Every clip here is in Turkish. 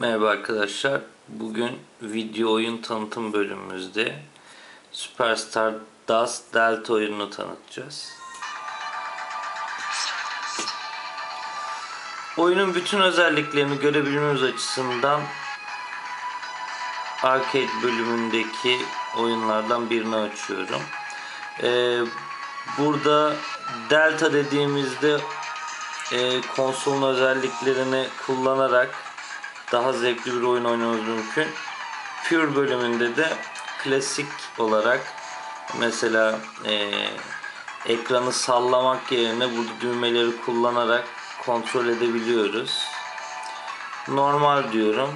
Merhaba arkadaşlar. Bugün video oyun tanıtım bölümümüzde Superstar Dust Delta oyununu tanıtacağız. Oyunun bütün özelliklerini görebilmemiz açısından arcade bölümündeki oyunlardan birini açıyorum. Ee, burada Delta dediğimizde e, konsolun özelliklerini kullanarak daha zevkli bir oyun oynamamız mümkün. Pure bölümünde de klasik olarak mesela e, ekranı sallamak yerine burada düğmeleri kullanarak kontrol edebiliyoruz. Normal diyorum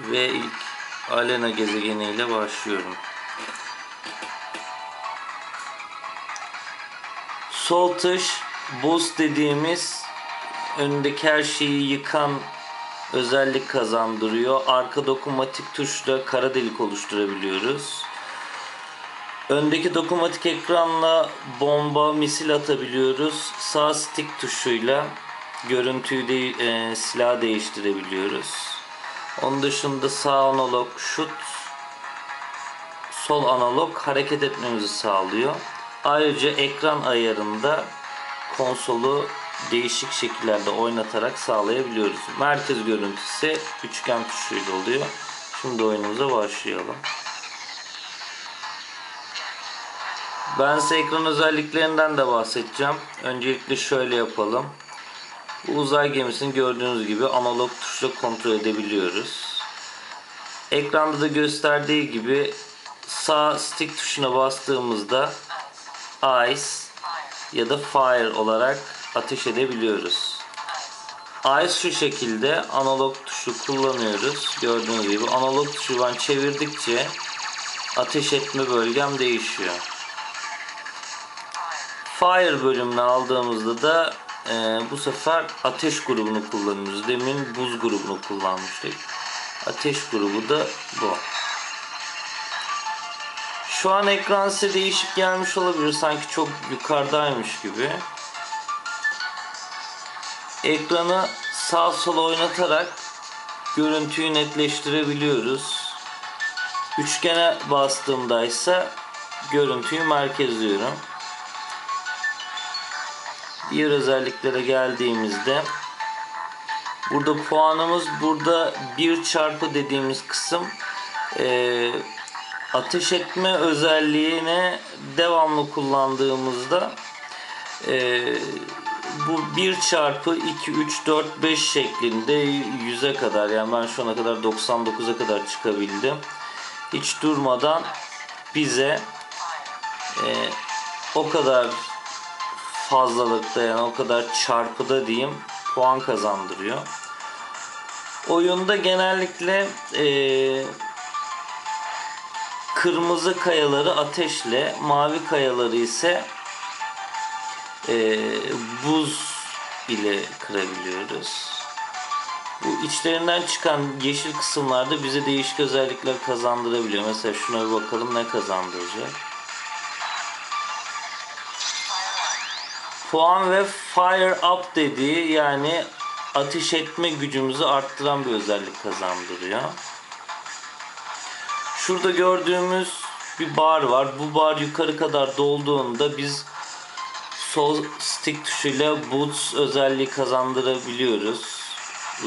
ve ilk Alena gezegeniyle başlıyorum. Sol tuş boost dediğimiz önündeki her şeyi yıkan özellik kazandırıyor. Arka dokunmatik tuşla kara delik oluşturabiliyoruz. Öndeki dokunmatik ekranla bomba, misil atabiliyoruz. Sağ stick tuşuyla görüntüyü de e, silah değiştirebiliyoruz. Onun dışında sağ analog şut, sol analog hareket etmemizi sağlıyor. Ayrıca ekran ayarında konsolu değişik şekillerde oynatarak sağlayabiliyoruz. Merkez görüntüsü üçgen tuşuyla oluyor. Şimdi oyunumuza başlayalım. Ben size ekran özelliklerinden de bahsedeceğim. Öncelikle şöyle yapalım. Bu uzay gemisini gördüğünüz gibi analog tuşla kontrol edebiliyoruz. Ekranda da gösterdiği gibi sağ stick tuşuna bastığımızda Ice ya da Fire olarak ateş edebiliyoruz. Ice şu şekilde analog tuşu kullanıyoruz. Gördüğünüz gibi analog tuşu ben çevirdikçe ateş etme bölgem değişiyor. Fire bölümünü aldığımızda da e, bu sefer ateş grubunu kullanıyoruz. Demin buz grubunu kullanmıştık. Ateş grubu da bu. Şu an ekran size değişik gelmiş olabilir. Sanki çok yukarıdaymış gibi. Ekranı sağ sola oynatarak görüntüyü netleştirebiliyoruz. Üçgene bastığımda ise görüntüyü merkezliyorum. Diğer özelliklere geldiğimizde burada puanımız burada bir çarpı dediğimiz kısım e, ateş etme özelliğine devamlı kullandığımızda e, bu 1 çarpı 2, 3, 4, 5 şeklinde 100'e kadar yani ben şu ana kadar 99'a kadar çıkabildim. Hiç durmadan bize e, o kadar fazlalıkta yani o kadar çarpıda diyeyim puan kazandırıyor. Oyunda genellikle e, kırmızı kayaları ateşle, mavi kayaları ise e, buz ile kırabiliyoruz. Bu içlerinden çıkan yeşil kısımlarda bize değişik özellikler kazandırabiliyor. Mesela şuna bir bakalım ne kazandıracak. Puan ve fire up dediği yani ateş etme gücümüzü arttıran bir özellik kazandırıyor. Şurada gördüğümüz bir bar var. Bu bar yukarı kadar dolduğunda biz sol stick tuşuyla boots özelliği kazandırabiliyoruz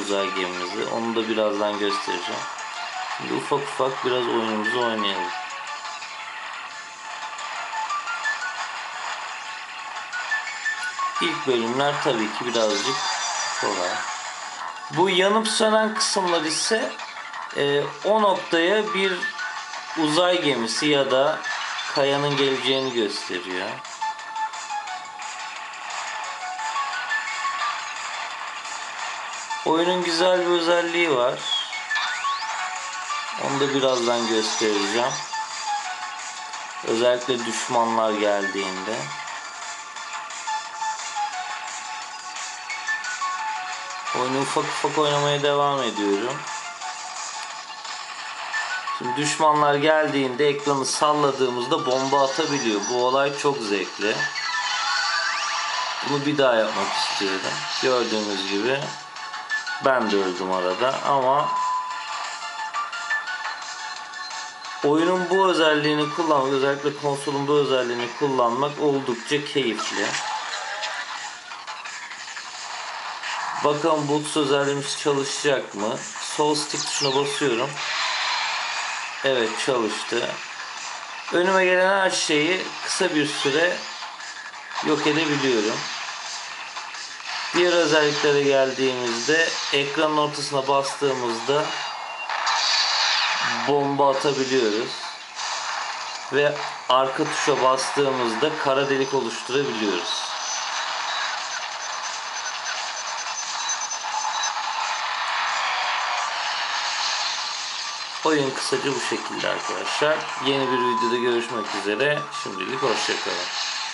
uzay gemimizi. Onu da birazdan göstereceğim. Şimdi ufak ufak biraz oyunumuzu oynayalım. İlk bölümler tabii ki birazcık kolay. Bu yanıp sönen kısımlar ise e, o noktaya bir uzay gemisi ya da kayanın geleceğini gösteriyor. Oyunun güzel bir özelliği var. Onu da birazdan göstereceğim. Özellikle düşmanlar geldiğinde. Oyunu ufak ufak oynamaya devam ediyorum. Şimdi düşmanlar geldiğinde ekranı salladığımızda bomba atabiliyor. Bu olay çok zevkli. Bunu bir daha yapmak istiyorum. Gördüğünüz gibi Ben de öldüm arada ama oyunun bu özelliğini kullanmak, özellikle konsolun bu özelliğini kullanmak oldukça keyifli. Bakalım Boots özelliğimiz çalışacak mı? Sol stick tuşuna basıyorum. Evet çalıştı. Önüme gelen her şeyi kısa bir süre yok edebiliyorum. Diğer özelliklere geldiğimizde ekranın ortasına bastığımızda bomba atabiliyoruz. Ve arka tuşa bastığımızda kara delik oluşturabiliyoruz. Oyun kısaca bu şekilde arkadaşlar. Yeni bir videoda görüşmek üzere. Şimdilik hoşçakalın.